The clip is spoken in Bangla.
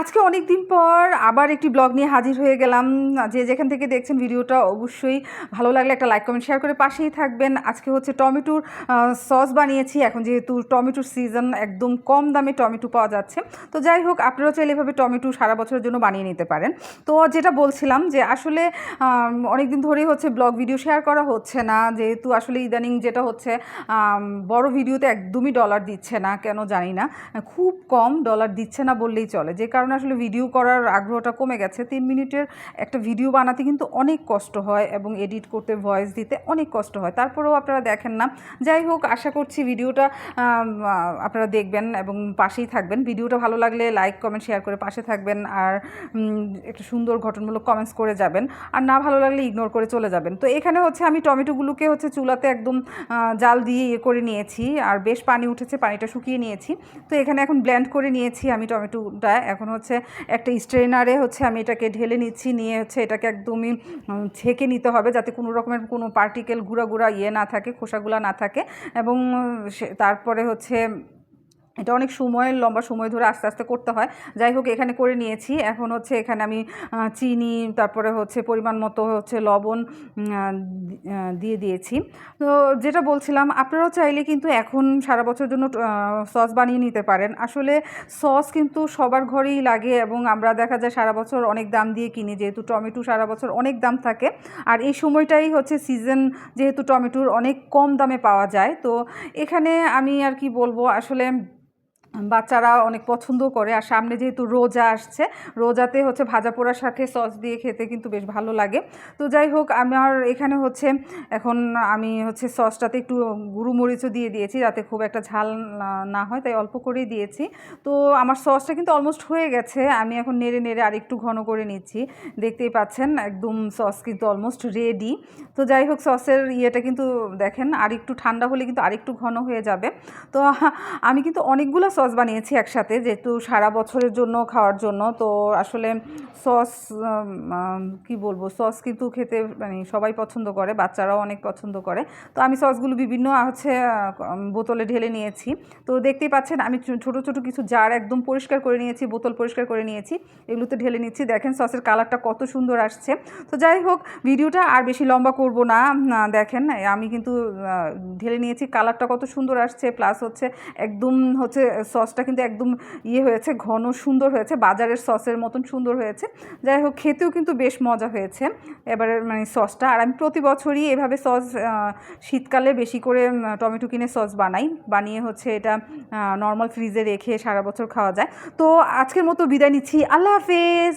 আজকে অনেক দিন পর আবার একটি ব্লগ নিয়ে হাজির হয়ে গেলাম। যে যেখান থেকে দেখছেন ভিডিওটা অবশ্যই ভালো লাগলে একটা লাইক, কমেন্ট, শেয়ার করে পাশেই থাকবেন। আজকে হচ্ছে টমেটোর সস বানিয়েছি। এখন যেহেতু টমেটোর সিজন একদম কম দামে টমেটো পাওয়া যাচ্ছে। তো যাই হোক, আপনারাও চাইলে এভাবে টমেটো সারা বছরের জন্য বানিয়ে নিতে পারেন। তো যেটা বলছিলাম যে আসলে অনেক দিন ধরেই হচ্ছে ব্লগ ভিডিও শেয়ার করা হচ্ছে না। যেহেতু আসলে ইদানিং যেটা হচ্ছে বড় ভিডিওতে একদমই ডলার দিচ্ছে না, কেন জানি না। খুব কম ডলার দিচ্ছে না বললেই চলে। যে কারণে আসলে ভিডিও করার আগ্রহটা কমে গেছে। তিন মিনিটের একটা ভিডিও বানাতে কিন্তু অনেক কষ্ট হয় এবং এডিট করতে ভয়েস দিতে অনেক কষ্ট হয়। তারপরেও আপনারা দেখেন না। যাই হোক, আশা করছি ভিডিওটা আপনারা দেখবেন এবং পাশেই থাকবেন। ভিডিওটা ভালো লাগলে লাইক কমেন্ট শেয়ার করে পাশে থাকবেন আর একটা সুন্দর ঘটনমূলক কমেন্টস করে যাবেন। আর না ভালো লাগলে ইগনোর করে চলে যাবেন। তো এখানে হচ্ছে আমি টমেটোগুলোকে হচ্ছে চুলাতে একদম জাল দিয়ে ইয়ে করে নিয়েছি আর বেশ পানি উঠেছে, পানিটা শুকিয়ে নিয়েছি। তো এখানে এখন ব্ল্যান্ড করে নিয়েছি আমি টমেটোটা। এখন হচ্ছে একটা স্ট্রেনারে হচ্ছে আমি এটাকে ঢেলে নিচ্ছি, নিয়ে হচ্ছে এটাকে একদমই ছেঁকে নিতে হবে যাতে কোনো রকমের কোনো পার্টিকেল গুঁড়া গুঁড়া ইয়ে না থাকে, খোসাগুলা না থাকে এবং তারপরে হচ্ছে এটা অনেক সময় লম্বা সময় ধরে আস্তে আস্তে করতে হয়। যাই হোক, এখানে করে নিয়েছি। এখন হচ্ছে এখানে আমি চিনি, তারপরে হচ্ছে পরিমাণ মতো হচ্ছে লবণ দিয়ে দিয়েছি। তো যেটা বলছিলাম, আপনারাও চাইলে কিন্তু এখন সারা বছর জন্য সস বানিয়ে নিতে পারেন। আসলে সস কিন্তু সবার ঘরেই লাগে এবং আমরা দেখা যায় সারা বছর অনেক দাম দিয়ে কিনি, যেহেতু টমেটো সারা বছর অনেক দাম থাকে। আর এই সময়টাই হচ্ছে সিজন, যেহেতু টমেটোর অনেক কম দামে পাওয়া যায়। তো এখানে আমি আর কি বলব, আসলে বাচ্চারা অনেক পছন্দ করে। আর সামনে যেহেতু রোজা আসছে, রোজাতে হচ্ছে ভাজা পোড়ার সাথে সস দিয়ে খেতে কিন্তু বেশ ভালো লাগে। তো যাই হোক, আমার এখানে হচ্ছে এখন আমি হচ্ছে সসটাতে একটু গুঁড়ো মরিচও দিয়ে দিয়েছি, যাতে খুব একটা ঝাল না- হয়, তাই অল্প করেই দিয়েছি। তো আমার সসটা কিন্তু অলমোস্ট হয়ে গেছে, আমি এখন নেড়ে নেড়ে আরেকটু ঘন করে নিচ্ছি। দেখতেই পাচ্ছেন, একদম সস কিন্তু অলমোস্ট রেডি তো যাই হোক, সসের ইয়েটা কিন্তু দেখেন, আর একটু ঠান্ডা হলে কিন্তু আরেকটু ঘন হয়ে যাবে। তো আমি কিন্তু অনেকগুলো সস বানিয়েছি একসাথে যেহেতু সারা বছরের জন্য খাওয়ার জন্য তো আসলে সস কি বলব সস কিন্তু খেতে মানে সবাই পছন্দ করে বাচ্চারাও অনেক পছন্দ করে। তো আমি সসগুলো বিভিন্ন হচ্ছে বোতলে ঢেলে নিয়েছি। তো দেখতেই পাচ্ছেন আমি ছোট ছোট কিছু জার একদম পরিষ্কার করে নিয়েছি বোতল পরিষ্কার করে নিয়েছি এগুলোতে ঢেলে নিচ্ছি। দেখেন সসের কালারটা কত সুন্দর আসছে। তো যাই হোক ভিডিওটা আর বেশি লম্বা করব না, দেখেন আমি কিন্তু ঢেলে নিয়েছি কালারটা কত সুন্দর আসছে প্লাস হচ্ছে একদম হচ্ছে সসটা কিন্তু একদম ইয়ে হয়েছে, ঘন সুন্দর হয়েছে, বাজারের সসের মতন সুন্দর হয়েছে। যাই হোক, খেতেও কিন্তু বেশ মজা হয়েছে। এবারে মানে সসটা, আর আমি প্রতি বছরই এভাবে সস শীতকালে বেশি করে টমেটো কিনে সস বানাই। বানিয়ে হচ্ছে এটা নর্মাল ফ্রিজে রেখে সারা বছর খাওয়া যায়। তো আজকের মতো বিদায় নিচ্ছি। আল্লাহ হাফেজ!